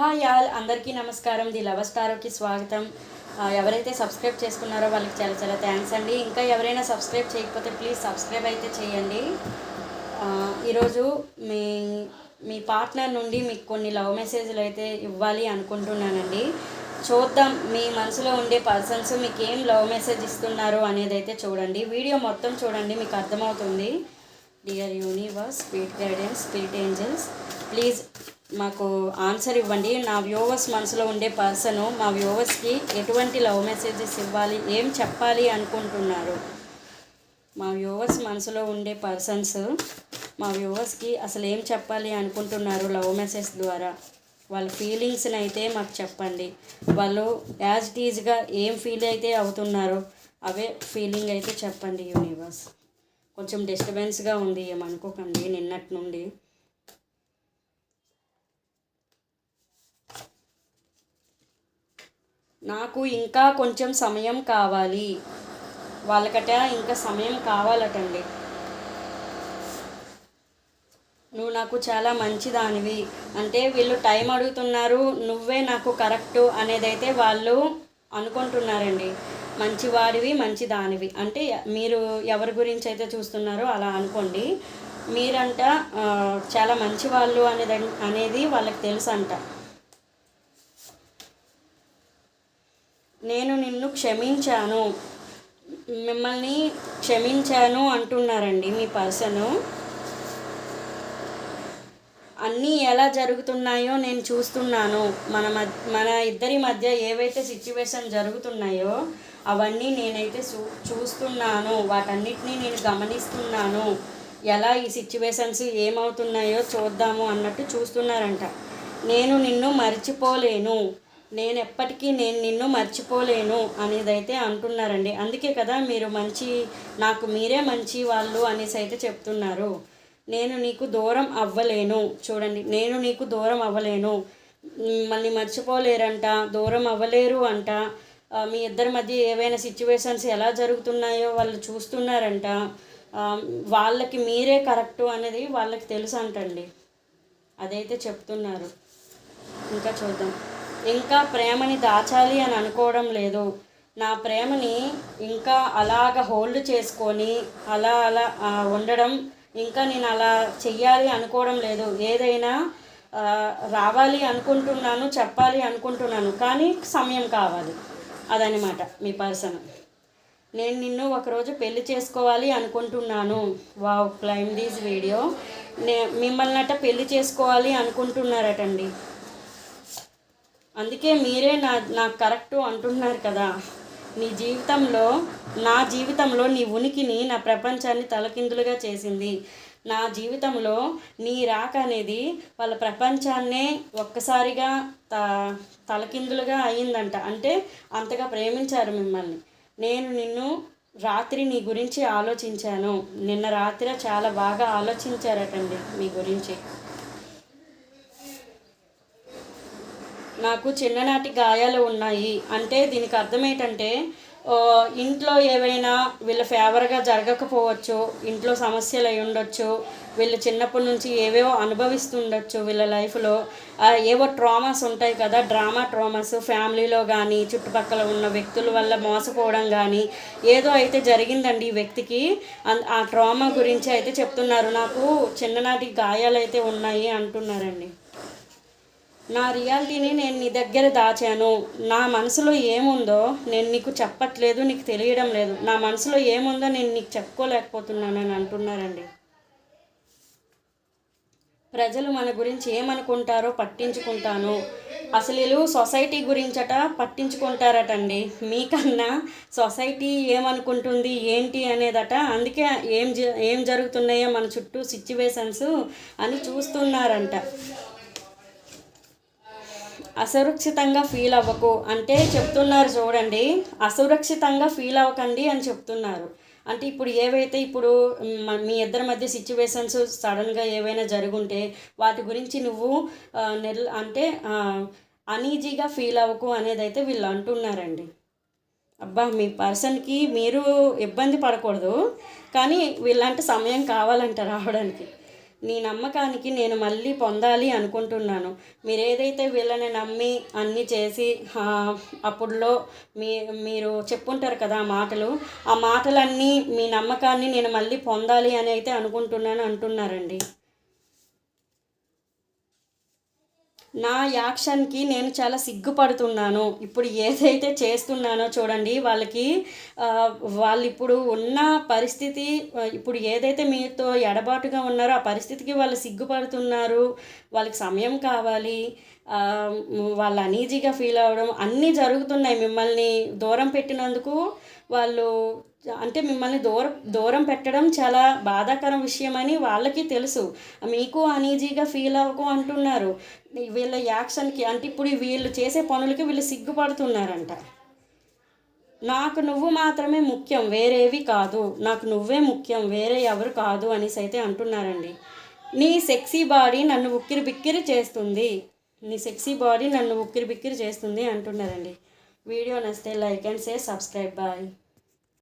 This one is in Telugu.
హాయ్ ఆల్ అందరికీ నమస్కారం. ది లవ స్టారోకి స్వాగతం. ఎవరైతే సబ్స్క్రైబ్ చేసుకున్నారో వాళ్ళకి చాలా చాలా థ్యాంక్స్ అండి. ఇంకా ఎవరైనా సబ్స్క్రైబ్ చేయకపోతే ప్లీజ్ సబ్స్క్రైబ్ అయితే చేయండి. ఈరోజు మీ మీ పార్ట్నర్ నుండి మీకు కొన్ని లవ్ మెసేజ్లు అయితే ఇవ్వాలి అనుకుంటున్నానండి. చూద్దాం మీ మనసులో ఉండే పర్సన్స్ మీకు ఏం లవ్ మెసేజ్ ఇస్తున్నారు అనేది అయితే చూడండి. వీడియో మొత్తం చూడండి మీకు అర్థమవుతుంది. Dear universe speed guidance speed angels please మాకు ఆన్సర్ ఇవ్వండి. నా వ్యూవర్స్ మనసులో ఉండే పర్సన్ మా వ్యూవర్స్కి ఎటువంటి లవ్ మెసేజెస్ ఇవ్వాలి ఏం చెప్పాలి అనుకుంటున్నారు? మా వ్యూవర్స్ మనసులో ఉండే పర్సన్స్ మా వ్యూవర్స్కి అసలు ఏం చెప్పాలి అనుకుంటున్నారు లవ్ మెసేజ్ ద్వారా? వాళ్ళ ఫీలింగ్స్ని అయితే మాకు చెప్పండి. వాళ్ళు యాజ్ ఇట్ ఈజ్గా ఏం ఫీల్ అయితే అవుతున్నారో అవే ఫీలింగ్ అయితే చెప్పండి యూనివర్స్ కొంచెం డిస్టర్బెన్స్గా ఉంది ఏమనుకోకండి నిన్నటి నుండి. నాకు ఇంకా కొంచెం సమయం కావాలి. వాళ్ళకట ఇంకా సమయం కావాలటండి. నువ్వు నాకు చాలా మంచిదానివి. అంటే వీళ్ళు టైం అడుగుతున్నారు. నువ్వే నాకు కరెక్టు అనేదైతే వాళ్ళు అనుకుంటున్నారండి. మంచివాడివి మంచిదానివి. అంటే మీరు ఎవరి గురించి అయితే చూస్తున్నారో అలా అనుకోండి. మీరంట చాలా మంచివాళ్ళు అనేది అనేది వాళ్ళకి తెలుసు అంట నేను నిన్ను క్షమించాను. మిమ్మల్ని క్షమించాను అంటున్నారండి మీ పర్సను. అన్నీ ఎలా జరుగుతున్నాయో నేను చూస్తున్నాను. మన మన ఇద్దరి మధ్య ఏవైతే సిచ్యువేషన్ జరుగుతున్నాయో అవన్నీ నేనైతే చూ చూస్తున్నాను. వాటన్నిటినీ నేను గమనిస్తున్నాను. ఎలా ఈ సిచ్యువేషన్స్ ఏమవుతున్నాయో చూద్దాము అన్నట్టు చూస్తున్నారంట. నేను నిన్ను మర్చిపోలేను. నేను ఎప్పటికీ నేను నిన్ను మర్చిపోలేను అనేదైతే అంటున్నారండి. అందుకే కదా మీరు మంచి నాకు మీరే మంచి వాళ్ళు అనేసి అయితే చెప్తున్నారు. నేను నీకు దూరం అవ్వలేను. చూడండి నేను నీకు దూరం అవ్వలేను. మళ్ళీ మర్చిపోలేరంట దూరం అవ్వలేరు అంట. మీ ఇద్దరి మధ్య ఏవైనా సిచ్యువేషన్స్ ఎలా జరుగుతున్నాయో వాళ్ళు చూస్తున్నారంట. వాళ్ళకి మీరే కరెక్టు అనేది వాళ్ళకి తెలుసు అంటండి అదైతే చెప్తున్నారు. ఇంకా చూద్దాం. ఇంకా ప్రేమని దాచాలి అని అనుకోవడం లేదు. నా ప్రేమని ఇంకా అలాగ హోల్డ్ చేసుకొని అలా అలా ఉండడం ఇంకా నేను అలా చెయ్యాలి అనుకోవడం లేదు. ఏదైనా రావాలి అనుకుంటున్నాను చెప్పాలి అనుకుంటున్నాను కానీ సమయం కావాలి. అదనమాట మీ పర్సన్ నేను నిన్ను ఒకరోజు పెళ్ళి చేసుకోవాలి అనుకుంటున్నాను. వావ్ క్లైమ్ దీస్ వీడియో నే మిమ్మల్ని అట పెళ్ళి చేసుకోవాలి అనుకుంటున్నారటండి. అందుకే మీరే నా నాకు కరెక్టు అంటున్నారు కదా. నీ జీవితంలో నా జీవితంలో నీ ఉనికిని నా ప్రపంచాన్ని తలకిందులుగా చేసింది. నా జీవితంలో నీ రాక అనేది వాళ్ళ ప్రపంచాన్నే ఒక్కసారిగా త తలకిందులుగా అయ్యిందంట అంటే అంతగా ప్రేమించారు మిమ్మల్ని. నేను నిన్ను రాత్రి నీ గురించి ఆలోచించాను. నిన్న రాత్రి చాలా బాగా ఆలోచించారటండి మీ గురించి. నాకు చిన్ననాటి గాయాలు ఉన్నాయి. అంటే దీనికి అర్థం ఏంటంటే ఇంట్లో ఏవైనా వీళ్ళ ఫేవర్గా జరగకపోవచ్చు ఇంట్లో సమస్యలు అయి ఉండొచ్చు వీళ్ళు చిన్నప్పటి నుంచి ఏవేవో అనుభవిస్తుండొచ్చు వీళ్ళ లైఫ్లో. ఏవో ట్రామాస్ ఉంటాయి కదా డ్రామా ట్రామాస్ ఫ్యామిలీలో కానీ చుట్టుపక్కల ఉన్న వ్యక్తుల వల్ల మోసపోవడం కానీ ఏదో అయితే జరిగిందండి ఈ వ్యక్తికి. అన్- ఆ ట్రామా గురించి అయితే చెప్తున్నారు. నాకు చిన్ననాటి గాయాలు అయితే ఉన్నాయి అంటున్నారండి. నా రియాలిటీని నేను నీ దగ్గర దాచాను. నా మనసులో ఏముందో నేను నీకు చెప్పట్లేదు నీకు తెలియడం లేదు. నా మనసులో ఏముందో నేను నీకు చెప్పుకోలేకపోతున్నాను అని అంటున్నారండి. ప్రజలు మన గురించి ఏమనుకుంటారో పట్టించుకుంటాను. అసలు వీళ్ళు సొసైటీ గురించట పట్టించుకుంటారటండి. మీకన్నా సొసైటీ ఏమనుకుంటుంది ఏంటి అనేదట అందుకే ఏం జ ఏం జరుగుతున్నాయో మన చుట్టూ సిచ్యువేషన్స్ అని చూస్తున్నారంట. అసురక్షితంగా ఫీల్ అవ్వకు. అంటే చెప్తున్నారు చూడండి అసురక్షితంగా ఫీల్ అవ్వకండి అని చెప్తున్నారు. అంటే ఇప్పుడు ఏవైతే ఇప్పుడు మ- మీ ఇద్దరి మధ్య సిచ్యువేషన్స్ సడన్గా ఏవైనా జరుగుంటే వాటి గురించి నువ్వు ఆ, నెల్ అంటే అనీజీగా ఫీల్ అవ్వకు అనేది అయితే వీళ్ళు అంటున్నారండి. అబ్బా మీ పర్సన్కి మీరు ఇబ్బంది పడకూడదు. కానీ వీళ్ళంటే సమయం కావాలంట రావడానికి. నీ నమ్మకానికి నేను మళ్ళీ పొందాలి అనుకుంటున్నాను. మీరు ఏదైతే వీళ్ళని నమ్మి అన్నీ చేసి అప్పుడులో మీ మీరు చెప్పుంటారు కదా ఆ మాటలు ఆ మాటలన్నీ మీ నమ్మకాన్ని నేను మళ్ళీ పొందాలి అని అయితే అనుకుంటున్నాను అంటున్నారండి. నా యాక్షన్కి నేను చాలా సిగ్గుపడుతున్నాను. ఇప్పుడు ఏదైతే చేస్తున్నానో చూడండి వాళ్ళకి వాళ్ళు ఇప్పుడు ఉన్న పరిస్థితి ఇప్పుడు ఏదైతే మీతో ఎడబాటుగా ఉన్నారో ఆ పరిస్థితికి వాళ్ళు సిగ్గుపడుతున్నారు. వాళ్ళకి సమయం కావాలి. వాళ్ళు అనీజీగా ఫీల్ అవ్వడం అన్నీ జరుగుతున్నాయి మిమ్మల్ని దూరం పెట్టినందుకు. వాళ్ళు అంటే మిమ్మల్ని దూరం దూరం పెట్టడం చాలా బాధాకరం విషయం అని వాళ్ళకి తెలుసు. మీకు అనీజీగా ఫీల్ అవ్వకు అంటున్నారు. వీళ్ళ యాక్షన్కి అంటే ఇప్పుడు వీళ్ళు చేసే పనులకి వీళ్ళు సిగ్గుపడుతున్నారంట. నాకు నువ్వు మాత్రమే ముఖ్యం వేరేవి కాదు. నాకు నువ్వే ముఖ్యం వేరే ఎవరు కాదు అనేసి అయితే అంటున్నారండి. నీ సెక్సీ బాడీ నన్ను ఉక్కిరి బిక్కిరి చేస్తుంది. నీ సెక్సీ బాడీ నన్ను ఉక్కిరి బిక్కిరి చేస్తుంది అంటున్నారండి. వీడియో నచ్చితే like and share subscribe bye.